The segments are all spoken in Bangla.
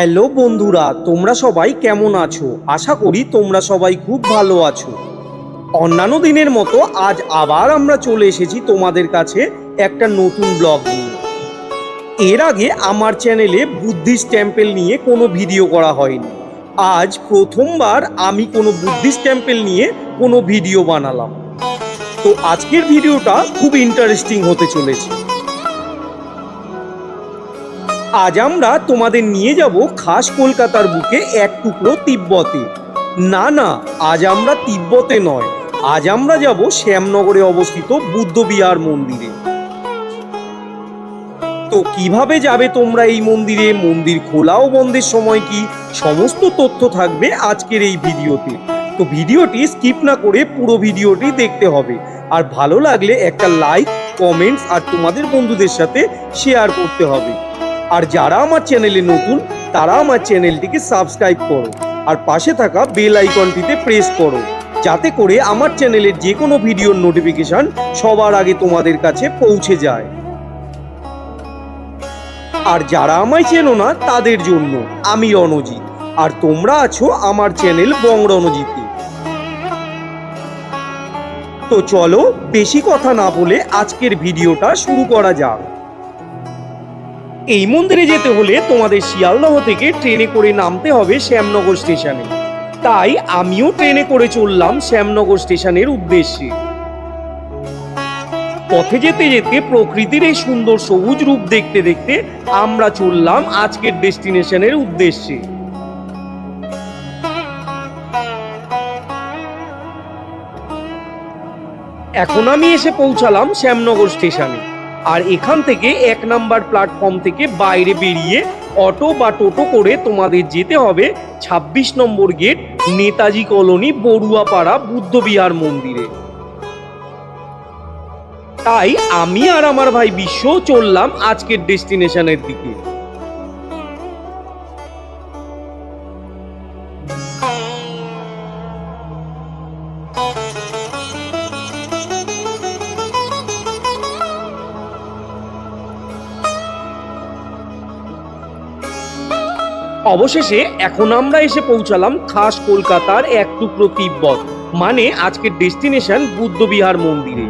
হ্যালো বন্ধুরা, তোমরা সবাই কেমন আছো? আশা করি তোমরা সবাই খুব ভালো আছো। অন্যান্য দিনের মতো আজ আবার আমরা চলে এসেছি তোমাদের কাছে একটা নতুন ব্লগ নিয়ে। এর আগে আমার চ্যানেলে বুদ্ধিস্ট টেম্পেল নিয়ে কোনো ভিডিও করা হয়নি। আজ প্রথমবার আমি কোনো বুদ্ধিস্ট টেম্পেল নিয়ে কোনো ভিডিও বানালাম। তো আজকের ভিডিওটা খুব ইন্টারেস্টিং হতে চলেছে। আজ আমরা তোমাদের নিয়ে যাব খাস কলকাতার বুকে এক টুকরো তিব্বতে। না না, আজ আমরা তিব্বতে নয়। আজ আমরা যাব শ্যামনগরে অবস্থিত বুদ্ধবিহার মন্দিরে। তো কীভাবে যাবে তোমরা এই মন্দিরে? মন্দির খোলা ও বন্ধের সময় কি? সমস্ত তথ্য থাকবে আজকের এই ভিডিওতে। তো ভিডিওটি স্কিপ না করে পুরো ভিডিওটি দেখতে হবে। আর ভালো লাগলে একটা লাইক, কমেন্টস আর তোমাদের বন্ধুদের সাথে শেয়ার করতে হবে। আর যারা আমার চ্যানেলে নতুন, তারা আমার চ্যানেলটিকে সাবস্ক্রাইব করো আর পাশে থাকা বেল আইকনটিতে প্রেস করো যাতে করে আমার চ্যানেলের যে কোনো ভিডিওর নোটিফিকেশন সবার আগে তোমাদের কাছে পৌঁছে যায়। আর যারা আমায় চেনো না, তাদের জন্য আমি রণজিৎ। আর তোমরা আছো আমার চ্যানেল বং রণজিতে। তো চলো, বেশি কথা না বলে আজকের ভিডিওটা শুরু করা যাক। এই মন্দিরে যেতে হলে তোমাদের শিয়ালদহ থেকে ট্রেনে করে নামতে হবে শ্যামনগর স্টেশনে। তাই আমিও ট্রেনে করে চললাম শ্যামনগর স্টেশনের উদ্দেশ্যে। পথে যেতে যেতে প্রকৃতির এই সুন্দর সবুজ রূপ দেখতে দেখতে আমরা চললাম আজকের ডেস্টিনেশনের উদ্দেশ্যে। এখন আমি এসে পৌঁছালাম শ্যামনগর স্টেশনে। আর এখান থেকে এক নাম্বার প্ল্যাটফর্ম থেকে বাইরে বেরিয়ে অটো বা টোটো করে তোমাদের যেতে হবে ২৬ number gate Netaji colony, Baruapara, Buddhabihar মন্দিরে। তাই আমি আর আমার ভাই বিশ্ব চললাম আজকের ডেস্টিনেশনের দিকে। অবশেষে এখন আমরা এসে পৌঁছালাম খাস কলকাতার এক টুকরো তিব্বত মানে আজকের ডেস্টিনেশন বুদ্ধবিহার মন্দিরে।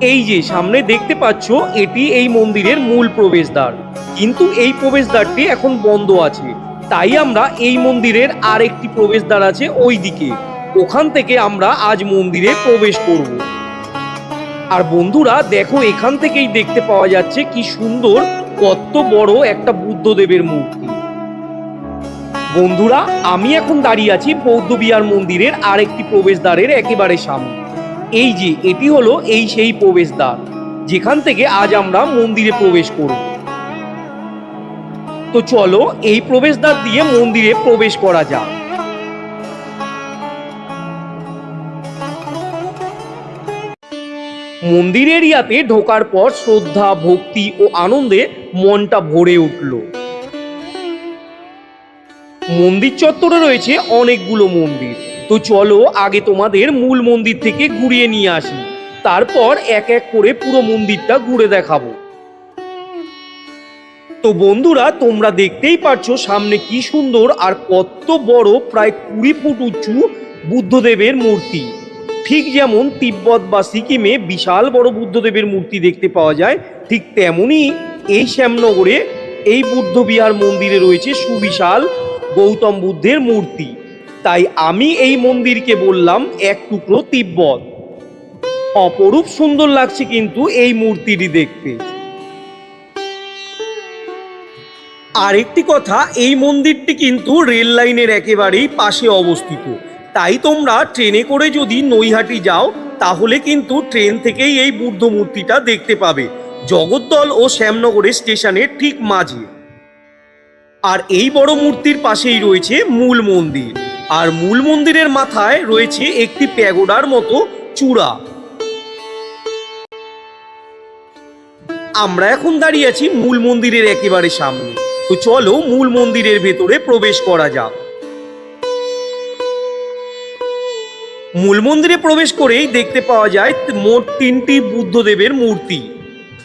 এই যে সামনে দেখতে পাচ্ছ, এটি এই মন্দিরের মূল প্রবেশদ্বার। কিন্তু এই প্রবেশদ্বারটি এখন বন্ধ আছে। তাই আমরা এই মন্দিরের আর একটি প্রবেশদ্বার আছে ওই দিকে ওখান থেকে আমরা আজ মন্দিরে প্রবেশ করব। আর বন্ধুরা, দেখো এখান থেকেই দেখতে পাওয়া যাচ্ছে কি সুন্দর কত বড় একটা বুদ্ধদেবের মূর্তি। বন্ধুরা, আমি এখন দাঁড়িয়ে আছি বৌদ্ধবিহার মন্দিরের আরেকটি প্রবেশদ্বারের একেবারে সামনে। এই যে, এটি হলো এই সেই প্রবেশদ্বার, যেখান থেকে আজ আমরা মন্দিরে প্রবেশ করব। তো চলো, এই প্রবেশদ্বার দিয়ে মন্দিরে প্রবেশ করা যাক। মন্দির এরিয়াতে ঢোকার পর শ্রদ্ধা, ভক্তি ও আনন্দে মনটা ভরে উঠল। মন্দির চত্বরে রয়েছে অনেকগুলো মন্দির। তো চলো আগে তোমাদের মূল মন্দির থেকে ঘুরিয়ে নিয়ে আসি। তারপর এক এক করে পুরো মন্দিরটা ঘুরে দেখাবো। তো বন্ধুরা, তোমরা দেখতেই পারছ সামনে কি সুন্দর আর কত বড় প্রায় কুড়ি ফুট উঁচু বুদ্ধদেবের মূর্তি। ঠিক যেমন তিব্বত বা সিকিমে বিশাল বড় বুদ্ধদেবের মূর্তি দেখতে পাওয়া যায়, ঠিক তেমনই এই শ্যামনগরে এই বুদ্ধবিহার মন্দিরে রয়েছে সুবিশাল গৌতম বুদ্ধের মূর্তি। তাই আমি এই মন্দিরকে বললাম এক টুকরো তিব্বত। অপরূপ সুন্দর লাগছে কিন্তু এই মূর্তিটি দেখতে। আরেকটি কথা, এই মন্দিরটি কিন্তু রেল লাইনের একেবারেই পাশে অবস্থিত। তাই তোমরা ট্রেনে করে যদি নৈহাটি যাও, তাহলে কিন্তু ট্রেন থেকেই এই বুদ্ধ মূর্তিটা দেখতে পাবে। জগদ্দল ও শ্যামনগরের স্টেশনের ঠিক মাঝে। আর এই বড় মূর্তির পাশেই রয়েছে মূল মন্দির। আর মূল মন্দিরের মাথায় রয়েছে একটি প্যাগোডার মতো চূড়া। আমরা এখন দাঁড়িয়ে আছি মূল মন্দিরের একেবারে সামনে। তো চলো মূল মন্দিরের ভেতরে প্রবেশ করা যাক। মূল মন্দিরে প্রবেশ করেই দেখতে পাওয়া যায় মোট তিনটি বুদ্ধদেবের মূর্তি।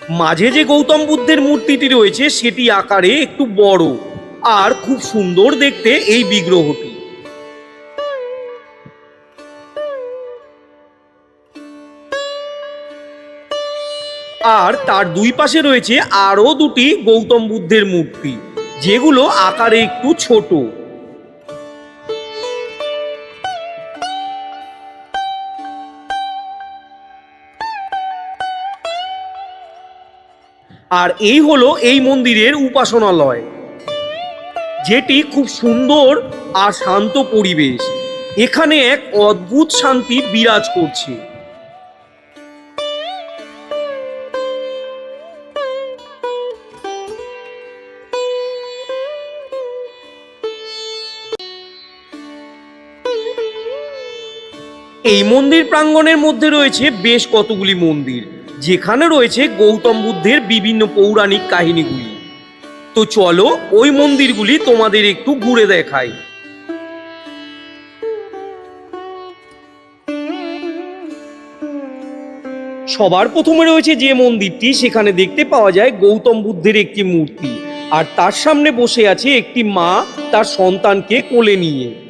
মাঝে যে গৌতম বুদ্ধের মূর্তিটি রয়েছে, সেটি আকারে একটু বড় আর খুব সুন্দর দেখতে এই বিগ্রহটি। আর তার দুই পাশে রয়েছে আরও দুটি গৌতম বুদ্ধের মূর্তি, যেগুলো আকারে একটু ছোট। আর এই হলো এই মন্দিরের উপাসনালয়, যেটি খুব সুন্দর আর শান্ত পরিবেশ। এখানে এক অদ্ভুত শান্তি বিরাজ করছে। এই মন্দির প্রাঙ্গণের মধ্যে রয়েছে বেশ কতগুলি মন্দির। যেখানে রয়েছে গৌতম বুদ্ধের বিভিন্ন পৌরাণিক কাহিনীগুলি। তো চলো, ওই মন্দিরগুলি তোমাদের একটু ঘুরে দেখাই। সবার প্রথমে রয়েছে যে মন্দিরটি, সেখানে দেখতে পাওয়া যায় গৌতম বুদ্ধের একটি মূর্তি। আর তার সামনে বসে আছে একটি মা, তার সন্তানকে কোলে নিয়ে।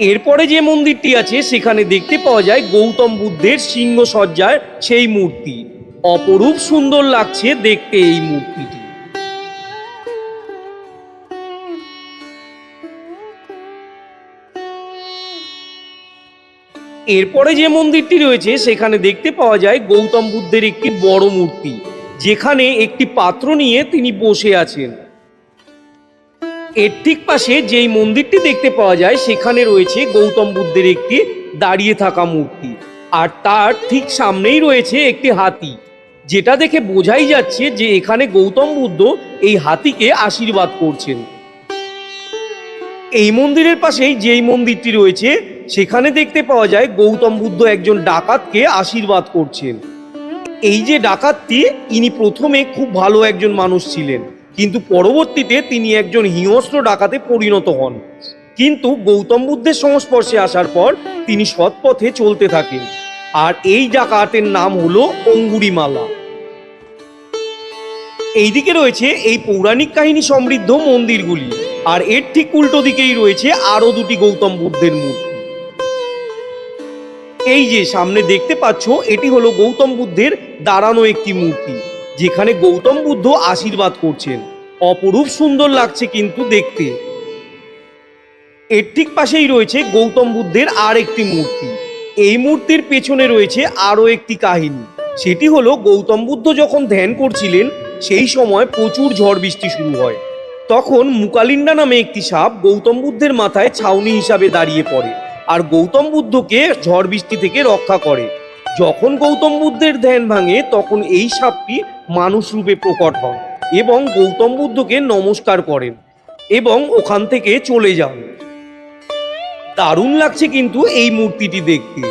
এরপরে যে মন্দিরটি আছে, সেখানে দেখতে পাওয়া যায় গৌতম বুদ্ধের সিংহ সজ্জার সেই মূর্তি। অপরূপ সুন্দর লাগছে দেখতে এই মূর্তিটি। এরপরে যে মন্দিরটি রয়েছে, সেখানে দেখতে পাওয়া যায় গৌতম বুদ্ধের একটি বড় মূর্তি, যেখানে একটি পাত্র নিয়ে তিনি বসে আছেন। এর ঠিক পাশে যেই মন্দিরটি দেখতে পাওয়া যায়, সেখানে রয়েছে গৌতম বুদ্ধের একটি দাঁড়িয়ে থাকা মূর্তি। আর তার ঠিক সামনেই রয়েছে একটি হাতি, যেটা দেখে বোঝাই যাচ্ছে যে এখানে গৌতম বুদ্ধ এই হাতিকে আশীর্বাদ করছেন। এই মন্দিরের পাশেই যেই মন্দিরটি রয়েছে, সেখানে দেখতে পাওয়া যায় গৌতম বুদ্ধ একজন ডাকাতকে আশীর্বাদ করছেন। এই যে ডাকাতটি, ইনি প্রথমে খুব ভালো একজন মানুষ ছিলেন। কিন্তু পরবর্তীতে তিনি একজন হিংস্র ডাকাতে পরিণত হন। কিন্তু গৌতম বুদ্ধের সংস্পর্শে আসার পর তিনি সৎ পথে চলতে থাকেন। আর এই ডাকাতের নাম হলো অঙ্গুরিমালা। এইদিকে রয়েছে এই পৌরাণিক কাহিনী সমৃদ্ধ মন্দিরগুলি। আর এর ঠিক উল্টো দিকেই রয়েছে আরও দুটি গৌতম বুদ্ধের মূর্তি। এই যে সামনে দেখতে পাচ্ছ, এটি হলো গৌতম বুদ্ধের দাঁড়ানো একটি মূর্তি। যেখানে গৌতম বুদ্ধ আশীর্বাদ করছেন। অপরূপ সুন্দর লাগছে কিন্তু দেখতে। এর ঠিক পাশেই রয়েছে গৌতম বুদ্ধের আর একটি মূর্তি। এই মূর্তির পেছনে রয়েছে আরও একটি কাহিনী। সেটি হলো, গৌতম বুদ্ধ যখন ধ্যান করছিলেন, সেই সময় প্রচুর ঝড় বৃষ্টি শুরু হয়। তখন মুকালিন্ডা নামে একটি সাপ গৌতম বুদ্ধের মাথায় ছাউনি হিসাবে দাঁড়িয়ে পড়ে। আর গৌতম বুদ্ধকে ঝড় বৃষ্টি থেকে রক্ষা করে। যখন গৌতম বুদ্ধের ধ্যান ভাঙে, তখন এই সাপটি মানুষ রূপে প্রকট হয় এবং গৌতম বুদ্ধকে নমস্কার করেন এবং ওখান থেকে চলে যান। দারুণ লাগছে কিন্তু এই মূর্তিটি দেখতে।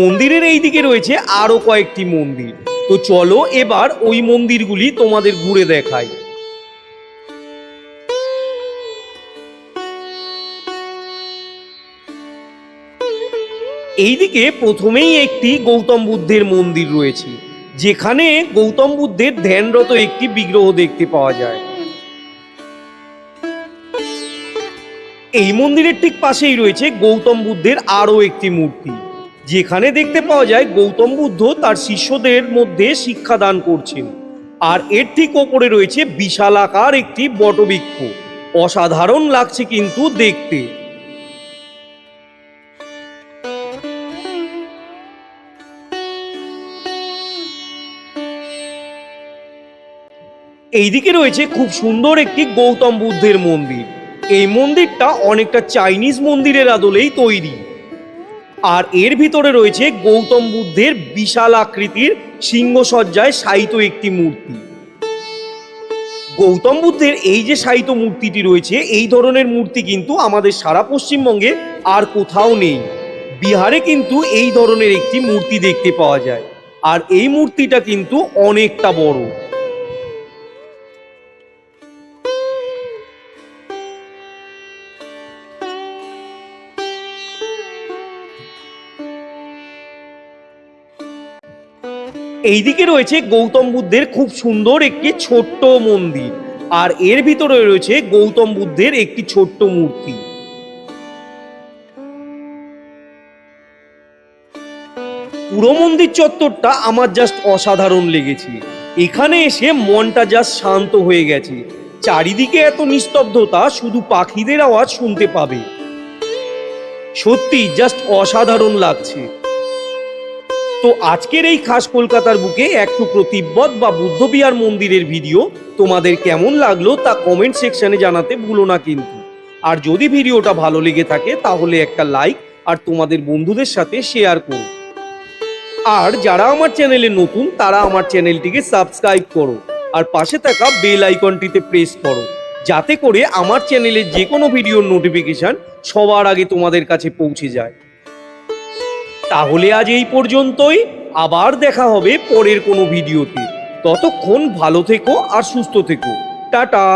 মন্দিরের এই দিকে রয়েছে আরও কয়েকটি মন্দির। তো চলো এবার ওই মন্দিরগুলি তোমাদের ঘুরে দেখাই। এইদিকে প্রথমেই একটি গৌতম বুদ্ধের মন্দির রয়েছে, যেখানে গৌতম বুদ্ধের ধ্যানরত একটি বিগ্রহ দেখতে পাওয়া যায়। এই মন্দিরের ঠিক পাশেই রয়েছে গৌতম বুদ্ধের আরও একটি মূর্তি, যেখানে দেখতে পাওয়া যায় গৌতম বুদ্ধ তার শিষ্যদের মধ্যে শিক্ষাদান করছেন, আর এর ঠিক ওপরে রয়েছে বিশালাকার একটি বটবৃক্ষ। অসাধারণ লাগছে কিন্তু দেখতে। এইদিকে রয়েছে খুব সুন্দর একটি গৌতম বুদ্ধের মন্দির। এই মন্দিরটা অনেকটা চাইনিজ মন্দিরের আদলেই তৈরি। আর এর ভিতরে রয়েছে গৌতম বুদ্ধের বিশাল আকৃতির সিংহসজ্জায় শায়িত একটি মূর্তি। গৌতম বুদ্ধের এই যে শায়িত মূর্তিটি রয়েছে, এই ধরনের মূর্তি কিন্তু আমাদের সারা পশ্চিমবঙ্গে আর কোথাও নেই। বিহারে কিন্তু এই ধরনের একটি মূর্তি দেখতে পাওয়া যায়। আর এই মূর্তিটা কিন্তু অনেকটা বড়। এইদিকে রয়েছে গৌতম বুদ্ধের খুব সুন্দর একটি ছোট্ট মন্দির, আর এর ভিতরে রয়েছে গৌতম বুদ্ধের একটি ছোট্ট মূর্তি। পুরো মন্দির চত্বরটা আমার জাস্ট অসাধারণ লেগেছে। এখানে এসে মনটা জাস্ট শান্ত হয়ে গেছে। চারিদিকে এত নিস্তব্ধতা, শুধু পাখিদের আওয়াজ শুনতে পাবে। সত্যি জাস্ট অসাধারণ লাগছে। তো আজকের এই খাস কলকাতার বুকে একটু প্রতিব্বত বা বুদ্ধবিহার মন্দিরের ভিডিও তোমাদের কেমন লাগল তা কমেন্ট সেকশনে জানাতে ভুলো না কিন্তু। আর যদি ভিডিওটা ভালো লেগে থাকে তাহলে একটা লাইক আর তোমাদের বন্ধুদের সাথে শেয়ার করো। আর যারা আমার চ্যানেলে নতুন, তারা আমার চ্যানেলটিকে সাবস্ক্রাইব করো আর পাশে থাকা বেল আইকনটিতে প্রেস করো, যাতে করে আমার চ্যানেলের যে কোনো ভিডিওর নোটিফিকেশন সবার আগে তোমাদের কাছে পৌঁছে যায়। তাহলে আজ এই পর্যন্তই। আবার দেখা হবে পরের কোনো ভিডিওতে। ততক্ষণ ভালো থেকো আর সুস্থ থেকো। টাটা।